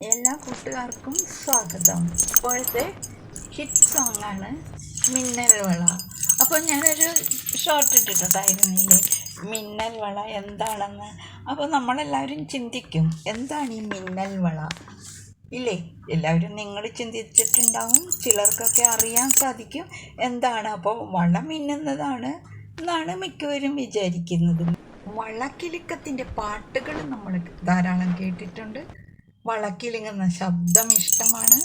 എല്ലാ കൂട്ടുകാർക്കും സ്വാഗതം. ഇപ്പോഴത്തെ ഹിറ്റ് സോങ് ആണ് മിന്നൽ വള അപ്പോൾ ഞാനൊരു ഷോർട്ട് ഇട്ടിട്ടുണ്ടായിരുന്നില്ലേ മിന്നൽ വള എന്താണെന്ന്. അപ്പോൾ നമ്മളെല്ലാവരും ചിന്തിക്കും എന്താണ് ഈ മിന്നൽ വള ഇല്ലേ? എല്ലാവരും നിങ്ങൾ ചിന്തിച്ചിട്ടുണ്ടാവും ചിലർക്കൊക്കെ അറിയാൻ സാധിക്കും എന്താണ്. അപ്പോൾ വള മിന്നുന്നതാണ് എന്നാണ് മിക്കവരും വിചാരിക്കുന്നത്. വളക്കിലുക്കത്തിന്റെ പാട്ടുകൾ നമ്മൾ ധാരാളം കേട്ടിട്ടുണ്ട്. വളക്കിലുങ്ങുന്ന ശബ്ദം ഇഷ്ടമാണ്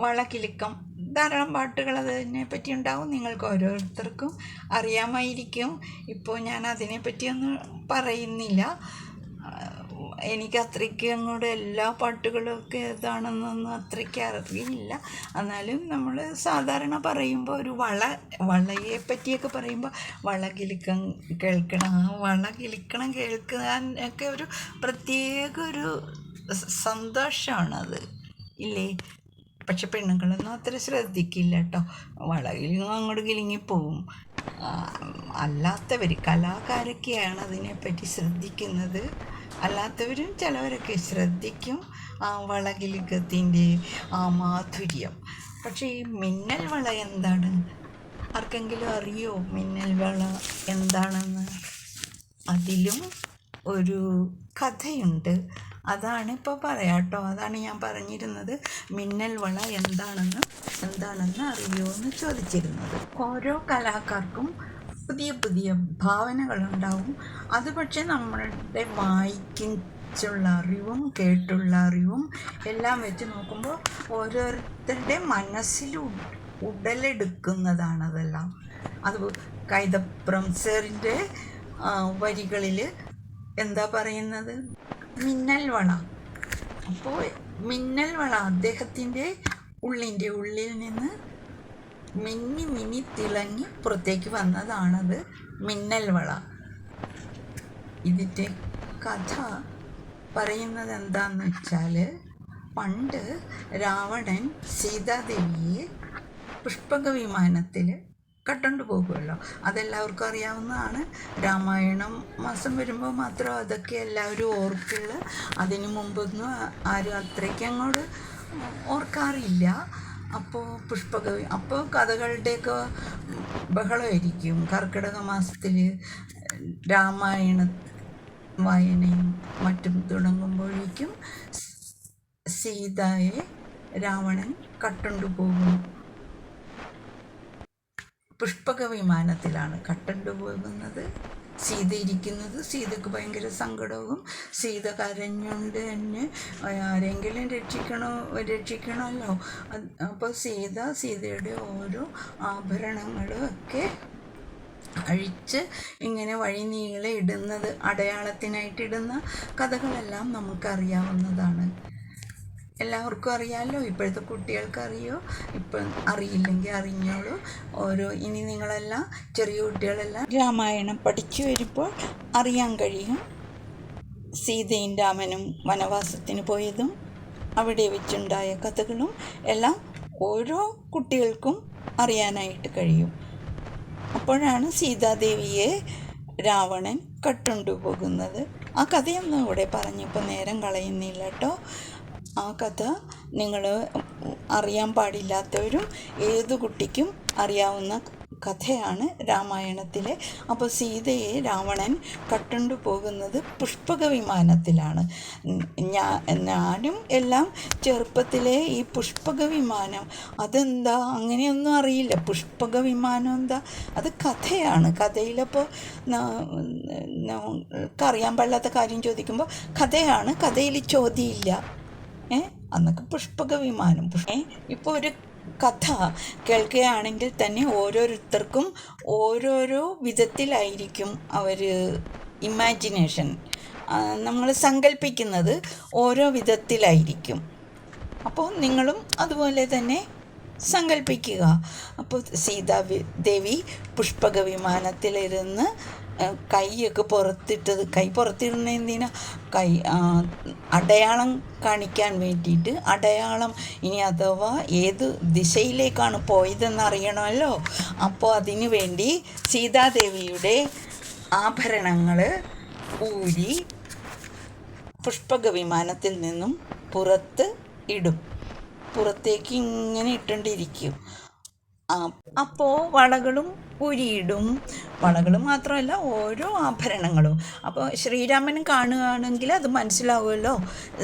വളക്കിലുക്കം. ധാരാളം പാട്ടുകൾ അതിനെ പറ്റി ഉണ്ടാവും. നിങ്ങൾക്ക് ഓരോരുത്തർക്കും അറിയാമായിരിക്കും. ഇപ്പോൾ ഞാൻ അതിനെപ്പറ്റിയൊന്നും പറയുന്നില്ല. എനിക്ക് അത്രയ്ക്ക് അങ്ങോട്ട് എല്ലാ പാട്ടുകളൊക്കെ ഏതാണെന്നൊന്നും അത്രയ്ക്ക് അറിയില്ല എന്നാലും നമ്മൾ സാധാരണ പറയുമ്പോൾ ഒരു വള വളയെ പറ്റിയൊക്കെ പറയുമ്പോൾ വള കിലുക്കം കേൾക്കണം. വള കിളിക്കണം കേൾക്കാൻ ഒക്കെ ഒരു പ്രത്യേക ഒരു സന്തോഷമാണത് ഇല്ലേ? പക്ഷെ പെണ്ണുങ്ങളൊന്നും അത്ര ശ്രദ്ധിക്കില്ല കേട്ടോ വളകിലും അങ്ങോട്ട് കിലുങ്ങിപ്പോവും. അല്ലാത്തവർ കലാകാരൊക്കെയാണ് അതിനെപ്പറ്റി ശ്രദ്ധിക്കുന്നത്. അല്ലാത്തവരും ചിലവരൊക്കെ ശ്രദ്ധിക്കും. ആ വളകിലുക്കത്തിന്റെ ആ മാധുര്യം. പക്ഷേ ഈ മിന്നൽ വള എന്താണ്? ആർക്കെങ്കിലും അറിയോ മിന്നൽ വള എന്താണെന്ന്? അതിലും ഒരു കഥയുണ്ട്. അതാണ് ഇപ്പോൾ പറയാം കേട്ടോ. അതാണ് ഞാൻ പറഞ്ഞിരുന്നത്. മിന്നൽ വള എന്താണെന്ന് എന്താണെന്ന് അറിയുമോ എന്ന് ചോദിച്ചിരുന്നത്. ഓരോ കലാകാർക്കും പുതിയ പുതിയ ഭാവനകളുണ്ടാവും. അത് പക്ഷേ നമ്മളുടെ വായിക്കുള്ള അറിവും കേട്ടുള്ള അറിവും എല്ലാം വെച്ച് നോക്കുമ്പോൾ ഓരോരുത്തരുടെ മനസ്സിൽ ഉടലെടുക്കുന്നതാണതെല്ലാം അത് കൈതപ്രം സാറിന്റെ വരികളിൽ എന്താ പറയുന്നത്? മിന്നൽ വള. അപ്പോൾ മിന്നൽ വള അദ്ദേഹത്തിന്റെ ഉള്ളിന്റെ ഉള്ളിൽ നിന്ന് മിന്നി മിന്നി തിളങ്ങി പുറത്തേക്ക് വന്നതാണത് മിന്നൽ വള. ഇതിന്റെ കഥ പറയുന്നത് എന്താന്ന് വെച്ചാൽ പണ്ട് രാവണൻ സീതാദേവിയെ പുഷ്പക വിമാനത്തിൽ കട്ടുകൊണ്ട് പോകുമല്ലോ അതെല്ലാവർക്കും അറിയാവുന്നതാണ്. രാമായണം മാസം വരുമ്പോൾ മാത്രം അതൊക്കെ എല്ലാവരും ഓർക്കുള്ളൂ. അതിനു മുമ്പൊന്നും ആരും അത്രയ്ക്ക് അങ്ങോട്ട് ഓർക്കാറില്ല. അപ്പോൾ പുഷ്പക അപ്പോൾ കഥകളുടെയൊക്കെ ബഹളമായിരിക്കും. കർക്കിടക മാസത്തിൽ രാമായണ വായനയും മറ്റും തുടങ്ങുമ്പോഴേക്കും സീതയെ രാവണൻ കട്ടുണ്ടു പോകും. പുഷ്പക വിമാനത്തിലാണ് കട്ടണ്ടു പോകുന്നത്. സീത ഇരിക്കുന്നത്. സീതക്ക് ഭയങ്കര സങ്കടവും. സീത കരഞ്ഞുകൊണ്ട് തന്നെ ആരെങ്കിലും രക്ഷിക്കണോ? രക്ഷിക്കണമല്ലോ. അപ്പോൾ സീത സീതയുടെ ഓരോ ആഭരണങ്ങളും ഒക്കെ അഴിച്ച് ഇങ്ങനെ വഴി നീളെ ഇടുന്നത് അടയാളത്തിനായിട്ട് ഇടുന്ന കഥകളെല്ലാം നമുക്കറിയാവുന്നതാണ്. എല്ലാവർക്കും അറിയാമല്ലോ ഇപ്പോഴത്തെ കുട്ടികൾക്ക് അറിയോ ഇപ്പം അറിയില്ലെങ്കിൽ അറിഞ്ഞോളൂ. ഓരോ ഇനി നിങ്ങളെല്ലാം ചെറിയ കുട്ടികളെല്ലാം രാമായണം പഠിച്ചു വരുമ്പോൾ അറിയാൻ കഴിയും. സീതയും രാമനും വനവാസത്തിന് പോയതും അവിടെ വെച്ചുണ്ടായ കഥകളും എല്ലാം ഓരോ കുട്ടികൾക്കും അറിയാനായിട്ട് കഴിയും. അപ്പോഴാണ് സീതാദേവിയെ രാവണൻ കട്ടുണ്ടുപോകുന്നത്. ആ കഥയൊന്നും ഇവിടെ പറഞ്ഞിപ്പോൾ നേരം കളയുന്നില്ല കേട്ടോ. ആ കഥ നിങ്ങൾ അറിയാൻ പാടില്ലാത്തവരും ഏതു കുട്ടിക്കും അറിയാവുന്ന കഥയാണ് രാമായണത്തിലെ. അപ്പോൾ സീതയെ രാവണൻ കട്ടുണ്ടു പോകുന്നത് പുഷ്പക വിമാനത്തിലാണ്. ഞാനും എല്ലാം ചെറുപ്പത്തിലെ ഈ പുഷ്പക വിമാനം. അതെന്താ? അങ്ങനെയൊന്നും അറിയില്ല. പുഷ്പക വിമാനം എന്താ? അത് കഥയാണ്. കഥയിലപ്പോൾ അറിയാൻ പാടില്ലാത്ത കാര്യം ചോദിക്കുമ്പോൾ കഥയാണ്. കഥയിൽ ചോദ്യമില്ല. അന്നൊക്കെ പുഷ്പക വിമാനം. ഏ? ഇപ്പോൾ ഒരു കഥ കേൾക്കുകയാണെങ്കിൽ തന്നെ ഓരോരുത്തർക്കും ഓരോരോ വിധത്തിലായിരിക്കും അവർ ഇമാജിനേഷൻ നമ്മൾ സങ്കല്പിക്കുന്നത് ഓരോ വിധത്തിലായിരിക്കും. അപ്പോൾ നിങ്ങളും അതുപോലെ തന്നെ സങ്കല്പിക്കുക അപ്പോൾ സീതാ ദേവി പുഷ്പക വിമാനത്തിലിരുന്ന് കൈയൊക്കെ പുറത്തിട്ടത്. കൈ പുറത്തിടുന്ന എന്തിനാ? കൈ അടയാളം കാണിക്കാൻ വേണ്ടിയിട്ട്. അടയാളം ഇനി അഥവാ ഏത് ദിശയിലേക്കാണ് പോയതെന്ന് അറിയണമല്ലോ അപ്പോൾ അതിനു വേണ്ടി സീതാദേവിയുടെ ആഭരണങ്ങൾ ഊരി പുഷ്പക വിമാനത്തിൽ നിന്നും പുറത്ത് ഇടും. പുറത്തേക്ക് ഇങ്ങനെ ഇട്ടുകൊണ്ടിരിക്കും അപ്പോൾ വളകളും ഉരിയിടും വളകൾ മാത്രമല്ല ഓരോ ആഭരണങ്ങളും. അപ്പോൾ ശ്രീരാമൻ കാണുകയാണെങ്കിൽ അത് മനസ്സിലാവുമല്ലോ.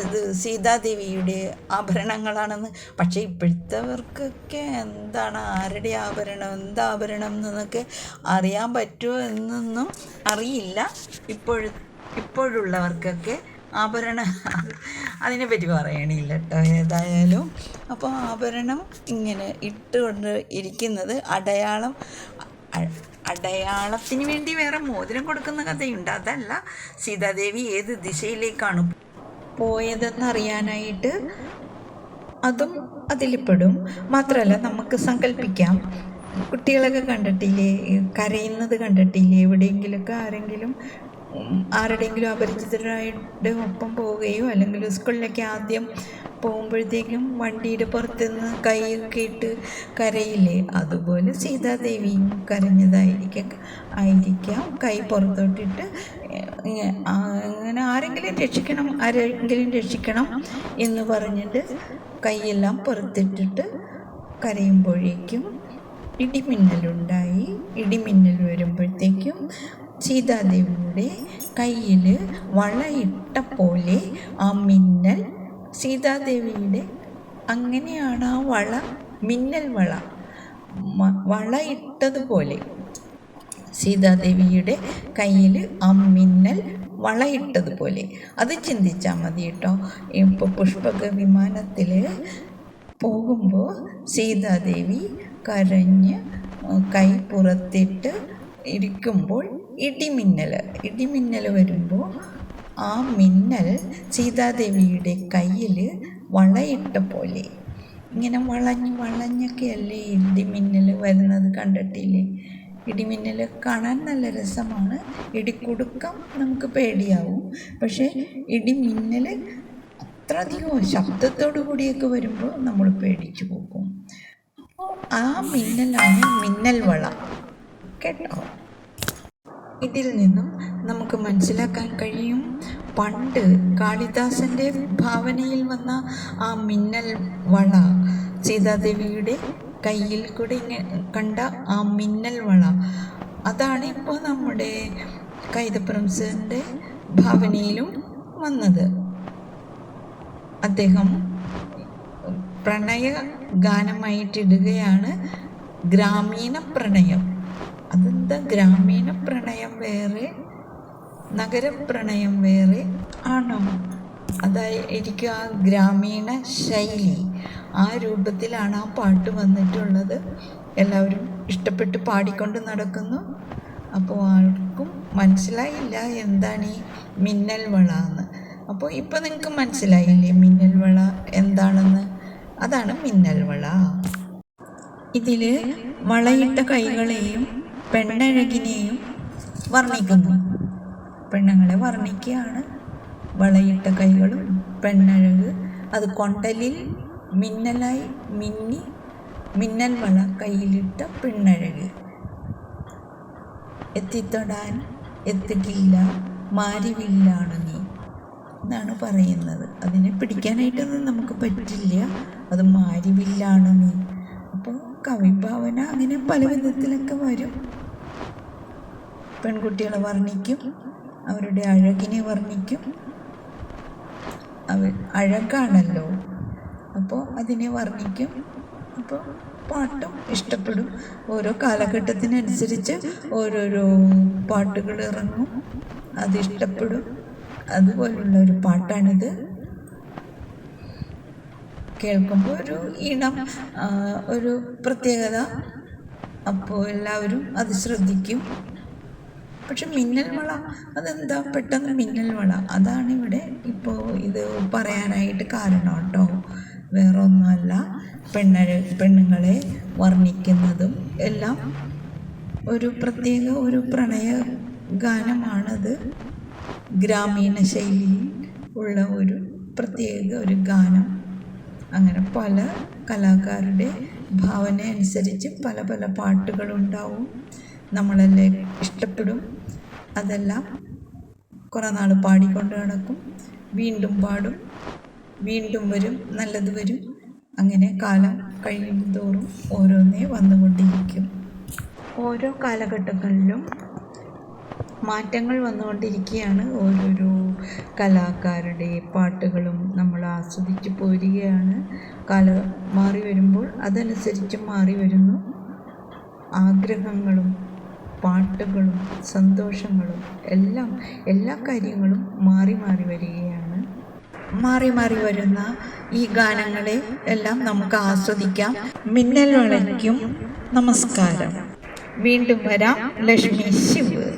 ഇത് സീതാദേവിയുടെ ആഭരണങ്ങളാണെന്ന്. പക്ഷേ ഇപ്പോഴത്തെവർക്കൊക്കെ എന്താണ് ആരുടെ ആഭരണം എന്താ ആഭരണം എന്നൊക്കെ അറിയാൻ പറ്റുമോ എന്നൊന്നും അറിയില്ല. ഇപ്പോഴ ഇപ്പോഴുള്ളവർക്കൊക്കെ ആഭരണ അതിനെപ്പറ്റി പറയണില്ല കേട്ടോ ഏതായാലും അപ്പോൾ ആഭരണം ഇങ്ങനെ ഇട്ടുകൊണ്ട് ഇരിക്കുന്നത് അടയാളം അടയാളത്തിന് വേണ്ടി വേറെ മോതിരം കൊടുക്കുന്ന കഥയുണ്ട്. അതല്ല സീതാദേവി ഏത് ദിശയിലേക്കാണ് പോയതെന്നറിയാനായിട്ട് അതും അതിൽപ്പെടും മാത്രമല്ല നമുക്ക് സങ്കല്പിക്കാം കുട്ടികളൊക്കെ കണ്ടിട്ടില്ലേ കരയുന്നത് കണ്ടിട്ടില്ലേ എവിടെയെങ്കിലുമൊക്കെ ആരെങ്കിലും ആരുടെയെങ്കിലും അപരിചിതരായിട്ട് ഒപ്പം പോവുകയോ അല്ലെങ്കിൽ സ്കൂളിലൊക്കെ ആദ്യം പോകുമ്പോഴത്തേക്കും വണ്ടിയുടെ പുറത്തുനിന്ന് കൈയൊക്കെ ഇട്ട് കരയില്ലേ? അതുപോലെ സീതാദേവിയും കരഞ്ഞതായിരിക്കും ആയിരിക്കാം. കൈ പുറത്തോട്ടിട്ട് അങ്ങനെ ആരെങ്കിലും രക്ഷിക്കണം ആരെങ്കിലും രക്ഷിക്കണം എന്ന് പറഞ്ഞിട്ട് കൈയെല്ലാം പുറത്തിട്ടിട്ട് കരയുമ്പോഴേക്കും ഇടിമിന്നലുണ്ടായി. ഇടിമിന്നൽ വരുമ്പോഴത്തേക്കും സീതാദേവിയുടെ കയ്യിൽ വളയിട്ട പോലെ ആ മിന്നൽ സീതാദേവിയുടെ അങ്ങനെയാണ് ആ വള മിന്നൽ വള വളയിട്ടതുപോലെ സീതാദേവിയുടെ കയ്യിൽ ആ മിന്നൽ വളയിട്ടതുപോലെ അത് ചിന്തിച്ചാൽ മതി കേട്ടോ. ഇപ്പോൾ പുഷ്പക വിമാനത്തിൽ പോകുമ്പോൾ സീതാദേവി കരഞ്ഞ് കൈ പുറത്തിട്ട് ഇരിക്കുമ്പോൾ ഇടിമിന്നൽ. ഇടിമിന്നൽ വരുമ്പോൾ ആ മിന്നൽ സീതാദേവിയുടെ കയ്യിൽ വളയിട്ട പോലെ. ഇങ്ങനെ വളഞ്ഞ് വളഞ്ഞൊക്കെയല്ലേ ഇടിമിന്നൽ വരുന്നത് കണ്ടിട്ടില്ലേ? ഇടിമിന്നൽ കാണാൻ നല്ല രസമാണ്. ഇടിക്കുടുക്കം നമുക്ക് പേടിയാവും. പക്ഷേ ഇടിമിന്നൽ അത്രയധികം ശബ്ദത്തോടു കൂടിയൊക്കെ വരുമ്പോൾ നമ്മൾ പേടിച്ചു പോകും. ആ മിന്നലാണ് മിന്നൽ വള കേട്ടോ? ഇതിൽ നിന്നും നമുക്ക് മനസ്സിലാക്കാൻ കഴിയും. പണ്ട് കാളിദാസന്റെ ഭാവനയിൽ വന്ന ആ മിന്നൽ വള സീതാദേവിയുടെ കയ്യിൽ കൂടെ കണ്ട ആ മിന്നൽ വള അതാണ് ഇപ്പോൾ നമ്മുടെ കൈതപ്പുറം ഭാവനയിലും വന്നത്. അദ്ദേഹം പ്രണയ ഗാനമായിട്ടിടുകയാണ് ഗ്രാമീണ പ്രണയം. അതെന്താ ഗ്രാമീണ പ്രണയം വേറെ? നഗരപ്രണയം വേറെ ആണോ? അതായിരിക്കും ആ ഗ്രാമീണ ശൈലി ആ രൂപത്തിലാണ് ആ പാട്ട് വന്നിട്ടുള്ളത്. എല്ലാവരും ഇഷ്ടപ്പെട്ട് പാടിക്കൊണ്ട് നടക്കുന്നു. അപ്പോൾ ആർക്കും മനസ്സിലായില്ല എന്താണ് ഈ മിന്നൽ വള എന്ന്. അപ്പോൾ ഇപ്പോൾ നിങ്ങൾക്ക് മനസ്സിലായില്ലേ മിന്നൽ വള എന്താണെന്ന്? അതാണ് മിന്നൽ വള ഇതിൽ വളയിട്ട കൈകളെയും പെണ്ണഴകിനെയും വർണിക്കുന്നു. പെണ്ണുങ്ങളെ വർണിക്കുകയാണ്. വളയിട്ട കൈകളും പെണ്ണഴക്. അത് കൊണ്ടലിൽ മിന്നലായി മിന്നി മിന്നൽ വള കയ്യിലിട്ട പെണ്ണഴക്. എത്തിത്തൊടാൻ എത്തുകില്ല മാരിവില്ലാണ് നീ എന്നാണ് പറയുന്നത്. അതിനെ പിടിക്കാനായിട്ടൊന്നും നമുക്ക് പറ്റില്ല. അത് മാരിവില്ലാണ് അപ്പോൾ കവിഭാവന അങ്ങനെ പല വിധത്തിലൊക്കെ വരും. പെൺകുട്ടികളെ വർണിക്കും. അവരുടെ അഴകിനെ വർണിക്കും. അവർ അഴകാണല്ലോ. അപ്പോൾ അതിനെ വർണിക്കും. അപ്പോൾ പാട്ടും ഇഷ്ടപ്പെടും. ഓരോ കാലഘട്ടത്തിനനുസരിച്ച് ഓരോരോ പാട്ടുകൾ ഇറങ്ങും. അത് ഇഷ്ടപ്പെടും. അതുപോലുള്ള ഒരു പാട്ടാണിത്. കേൾക്കുമ്പോൾ ഒരു ഇണം ഒരു പ്രത്യേകത. അപ്പോൾ എല്ലാവരും അത് ശ്രദ്ധിക്കും. പക്ഷെ മിന്നൽ വള അതെന്താ പെട്ടെന്ന് മിന്നൽ വള? അതാണ് ഇവിടെ ഇപ്പോൾ ഇത് പറയാനായിട്ട് കാരണം കേട്ടോ. വേറെ ഒന്നുമല്ല പെണ്ണ പെണ്ണുങ്ങളെ വർണിക്കുന്നതും എല്ലാം ഒരു പ്രത്യേക ഒരു പ്രണയ ഗാനമാണത്. ഗ്രാമീണ ശൈലിയിൽ ഉള്ള ഒരു പ്രത്യേക ഒരു ഗാനം. അങ്ങനെ പല കലാകാരുടെ ഭാവന അനുസരിച്ച് പല പല പാട്ടുകളുണ്ടാവും. നമ്മളെല്ലാം ഇഷ്ടപ്പെടും. അതെല്ലാം കുറേ നാൾ പാടിക്കൊണ്ട് നടക്കും. വീണ്ടും പാടും. വീണ്ടും വരും. നല്ലത് വരും. അങ്ങനെ കാലം കഴിയുന്തോറും ഓരോന്നേ വന്നുകൊണ്ടിരിക്കും. ഓരോ കാലഘട്ടങ്ങളിലും മാറ്റങ്ങൾ വന്നുകൊണ്ടിരിക്കുകയാണ്. ഓരോരോ കലാകാരുടെ പാട്ടുകളും നമ്മൾ ആസ്വദിച്ച് പോരുകയാണ്. കാലം മാറി വരുമ്പോൾ അതനുസരിച്ച് മാറി വരുന്നു. ആഗ്രഹങ്ങളും പാട്ടുകളും സന്തോഷങ്ങളും എല്ലാം എല്ലാ കാര്യങ്ങളും മാറി മാറി വരികയാണ്. മാറി മാറി വരുന്ന ഈ ഗാനങ്ങളെ എല്ലാം നമുക്ക് ആസ്വദിക്കാം. മിന്നൽ വളയ്ക്കും നമസ്കാരം. വീണ്ടും വരാം. ലക്ഷ്മി ശിവ്.